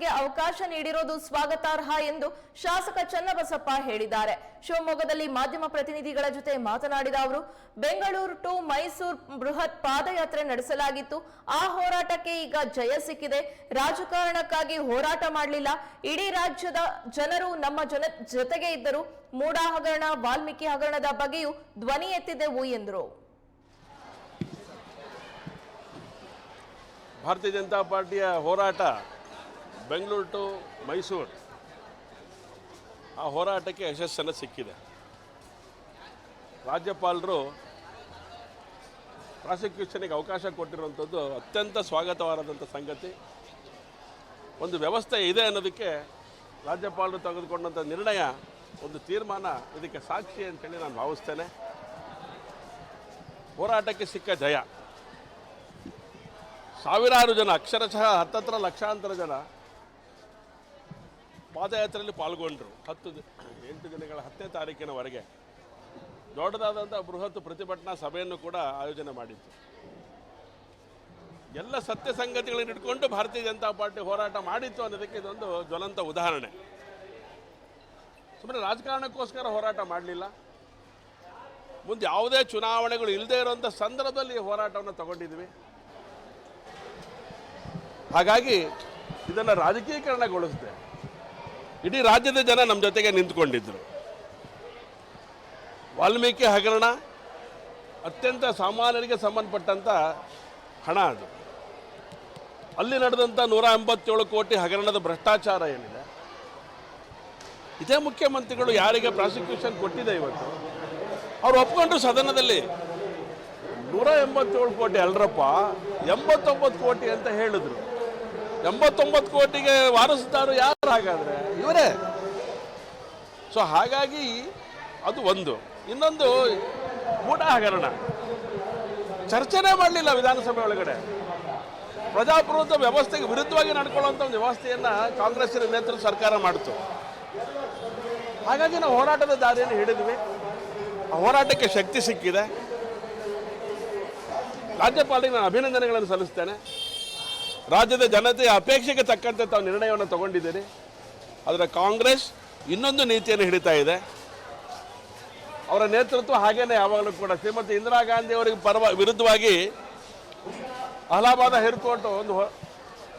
ಗೆ ಅವಕಾಶ ನೀಡಿರೋದು ಸ್ವಾಗತಾರ್ಹ ಎಂದು ಶಾಸಕ ಚನ್ನಬಸಪ್ಪ ಹೇಳಿದ್ದಾರೆ. ಶಿವಮೊಗ್ಗದಲ್ಲಿ ಮಾಧ್ಯಮ ಪ್ರತಿನಿಧಿಗಳ ಜೊತೆ ಮಾತನಾಡಿದ ಅವರು, ಬೆಂಗಳೂರು ಟು ಮೈಸೂರು ಬೃಹತ್ ಪಾದಯಾತ್ರೆ ನಡೆಸಲಾಗಿತ್ತು. ಆ ಹೋರಾಟಕ್ಕೆ ಈಗ ಜಯ ಸಿಕ್ಕಿದೆ. ರಾಜಕಾರಣಕ್ಕಾಗಿ ಹೋರಾಟ ಮಾಡಲಿಲ್ಲ. ಇಡೀ ರಾಜ್ಯದ ಜನರು ನಮ್ಮ ಜನ ಜೊತೆಗೆ ಇದ್ದರು. ಮೂಡಾ ಹಗರಣ, ವಾಲ್ಮೀಕಿ ಹಗರಣದ ಬಗ್ಗೆಯೂ ಧ್ವನಿ ಎತ್ತಿದೆವು ಎಂದರು. ಭಾರತೀಯ ಜನತಾ ಪಾರ್ಟಿಯ ಹೋರಾಟ ಬೆಂಗಳೂರು ಟು ಮೈಸೂರು ಆ ಹೋರಾಟಕ್ಕೆ ಯಶಸ್ಸನ್ನು ಸಿಕ್ಕಿದೆ. ರಾಜ್ಯಪಾಲರು ಪ್ರಾಸಿಕ್ಯೂಷನಿಗೆ ಅವಕಾಶ ಕೊಟ್ಟಿರುವಂಥದ್ದು ಅತ್ಯಂತ ಸ್ವಾಗತವಾದಂಥ ಸಂಗತಿ. ಒಂದು ವ್ಯವಸ್ಥೆ ಇದೆ ಅನ್ನೋದಕ್ಕೆ ರಾಜ್ಯಪಾಲರು ತೆಗೆದುಕೊಂಡಂಥ ನಿರ್ಣಯ, ಒಂದು ತೀರ್ಮಾನ ಇದಕ್ಕೆ ಸಾಕ್ಷಿ ಅಂತೇಳಿ ನಾನು ಭಾವಿಸ್ತೇನೆ. ಹೋರಾಟಕ್ಕೆ ಸಿಕ್ಕ ಜಯ. ಸಾವಿರಾರು ಜನ, ಅಕ್ಷರಶಃ ಹತ್ತತ್ರ ಲಕ್ಷಾಂತರ ಜನ ಪಾದಯಾತ್ರೆಯಲ್ಲಿ ಪಾಲ್ಗೊಂಡರು. ಹತ್ತು ಎಂಟು ದಿನಗಳ ಹತ್ತನೇ ತಾರೀಕಿನವರೆಗೆ ದೊಡ್ಡದಾದಂಥ ಬೃಹತ್ ಪ್ರತಿಭಟನಾ ಸಭೆಯನ್ನು ಕೂಡ ಆಯೋಜನೆ ಮಾಡಿತ್ತು. ಎಲ್ಲ ಸತ್ಯ ಸಂಗತಿಗಳನ್ನು ಇಟ್ಕೊಂಡು ಭಾರತೀಯ ಜನತಾ ಪಾರ್ಟಿ ಹೋರಾಟ ಮಾಡಿತ್ತು ಅನ್ನೋದಕ್ಕೆ ಇದೊಂದು ಜ್ವಲಂತ ಉದಾಹರಣೆ. ಸುಮ್ಮನೆ ರಾಜಕಾರಣಕ್ಕೋಸ್ಕರ ಹೋರಾಟ ಮಾಡಲಿಲ್ಲ. ಮುಂದೆ ಯಾವುದೇ ಚುನಾವಣೆಗಳು ಇಲ್ಲದೇ ಇರುವಂಥ ಸಂದರ್ಭದಲ್ಲಿ ಹೋರಾಟವನ್ನು ತಗೊಂಡಿದ್ವಿ. ಹಾಗಾಗಿ ಇದನ್ನು ರಾಜಕೀಕರಣಗೊಳಿಸಿದೆ ಇಡೀ ರಾಜ್ಯದ ಜನ ನಮ್ಮ ಜೊತೆಗೆ ನಿಂತ್ಕೊಂಡಿದ್ರು. ವಾಲ್ಮೀಕಿ ಹಗರಣ ಅತ್ಯಂತ ಸಾಮಾನ್ಯರಿಗೆ ಸಂಬಂಧಪಟ್ಟಂಥ ಹಣ ಅದು. ಅಲ್ಲಿ ನಡೆದಂಥ ನೂರ ಎಂಬತ್ತೇಳು ಕೋಟಿ ಹಗರಣದ ಭ್ರಷ್ಟಾಚಾರ ಏನಿದೆ? ಇದೇ ಮುಖ್ಯಮಂತ್ರಿಗಳು ಯಾರಿಗೆ ಪ್ರಾಸಿಕ್ಯೂಷನ್ ಕೊಟ್ಟಿದೆ ಇವತ್ತು? ಅವ್ರು ಒಪ್ಕೊಂಡ್ರು ಸದನದಲ್ಲಿ. ನೂರ ಎಂಬತ್ತೇಳು ಕೋಟಿ ಅಲ್ರಪ್ಪ, ಎಂಬತ್ತೊಂಬತ್ತು ಕೋಟಿ ಅಂತ ಹೇಳಿದ್ರು. ಎಂಬತ್ತೊಂಬತ್ತು ಕೋಟಿಗೆ ವಾರಸುದಾರರು ಯಾರು ಹಾಗಾದ್ರೆ ಇವರೇ. ಸೊ ಹಾಗಾಗಿ ಅದು ಒಂದು. ಇನ್ನೊಂದು ಊಟ ಹಗರಣ ಚರ್ಚೆನೆ ಮಾಡಲಿಲ್ಲ ವಿಧಾನಸಭೆ ಒಳಗಡೆ. ಪ್ರಜಾಪ್ರಭುತ್ವ ವ್ಯವಸ್ಥೆಗೆ ವಿರುದ್ಧವಾಗಿ ನಡ್ಕೊಳ್ಳುವಂಥ ಒಂದು ವ್ಯವಸ್ಥೆಯನ್ನು ಕಾಂಗ್ರೆಸ್ಸಿನ ನೇತೃತ್ವ ಸರ್ಕಾರ ಮಾಡಿತು. ಹಾಗಾಗಿ ನಾವು ಹೋರಾಟದ ದಾರಿಯನ್ನು ಹಿಡಿದ್ವಿ. ಆ ಹೋರಾಟಕ್ಕೆ ಶಕ್ತಿ ಸಿಕ್ಕಿದೆ. ರಾಜ್ಯಪಾಲರಿಗೆ ನಾನು ಅಭಿನಂದನೆಗಳನ್ನು ಸಲ್ಲಿಸ್ತೇನೆ. ರಾಜ್ಯದ ಜನತೆಯ ಅಪೇಕ್ಷೆಗೆ ತಕ್ಕಂತೆ ತಾವು ನಿರ್ಣಯವನ್ನು ತಗೊಂಡಿದ್ದೀರಿ. ಆದರೆ ಕಾಂಗ್ರೆಸ್ ಇನ್ನೊಂದು ನೀತಿಯನ್ನು ಹಿಡಿತಾ ಇದೆ. ಅವರ ನೇತೃತ್ವ ಹಾಗೇನೆ ಯಾವಾಗಲೂ ಕೂಡ. ಶ್ರೀಮತಿ ಇಂದಿರಾ ಗಾಂಧಿ ಅವರಿಗೆ ಪರವ, ವಿರುದ್ಧವಾಗಿ ಅಲಹಾಬಾದ ಹೈಕೋರ್ಟ್ ಒಂದು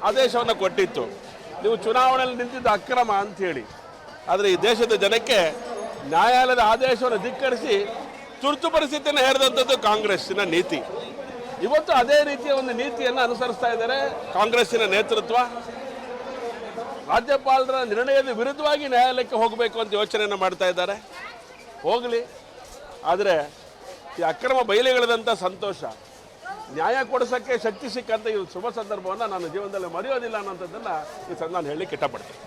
ಆದೇಶವನ್ನು ಕೊಟ್ಟಿತ್ತು. ನೀವು ಚುನಾವಣೆಯಲ್ಲಿ ನಿಂತಿದ್ದ ಅಕ್ರಮ ಅಂಥೇಳಿ ಆದರೆ ಈ ದೇಶದ ಜನಕ್ಕೆ ನ್ಯಾಯಾಲಯದ ಆದೇಶವನ್ನು ಧಿಕ್ಕರಿಸಿ ತುರ್ತು ಪರಿಸ್ಥಿತಿಯನ್ನು ಹೇರಿದಂಥದ್ದು ಕಾಂಗ್ರೆಸ್ಸಿನ ನೀತಿ. ಇವತ್ತು ಅದೇ ರೀತಿಯ ಒಂದು ನೀತಿಯನ್ನು ಅನುಸರಿಸ್ತಾ ಇದ್ದಾರೆ. ಕಾಂಗ್ರೆಸ್ಸಿನ ನೇತೃತ್ವ? ರಾಜ್ಯಪಾಲರ ನಿರ್ಣಯದ ವಿರುದ್ಧವಾಗಿ ನ್ಯಾಯಾಲಯಕ್ಕೆ ಹೋಗಬೇಕು ಅಂತ ಯೋಚನೆಯನ್ನು ಮಾಡ್ತಾ ಇದ್ದಾರೆ. ಹೋಗಲಿ. ಆದರೆ ಈ ಅಕ್ರಮ ಬಯಲಿಗಳಿದಂಥ ಸಂತೋಷ ನ್ಯಾಯ ಕೊಡಿಸೋಕ್ಕೆ ಶಕ್ತಿ ಸಿಕ್ಕಂಥ ಈ ಶುಭ ಸಂದರ್ಭವನ್ನು ನಾನು ಜೀವನದಲ್ಲಿ ಮರೆಯೋದಿಲ್ಲ ಅನ್ನೋಂಥದ್ದನ್ನು ಈ ನಾನು ಹೇಳಲಿಕ್ಕೆ ಇಷ್ಟಪಡ್ತೀನಿ.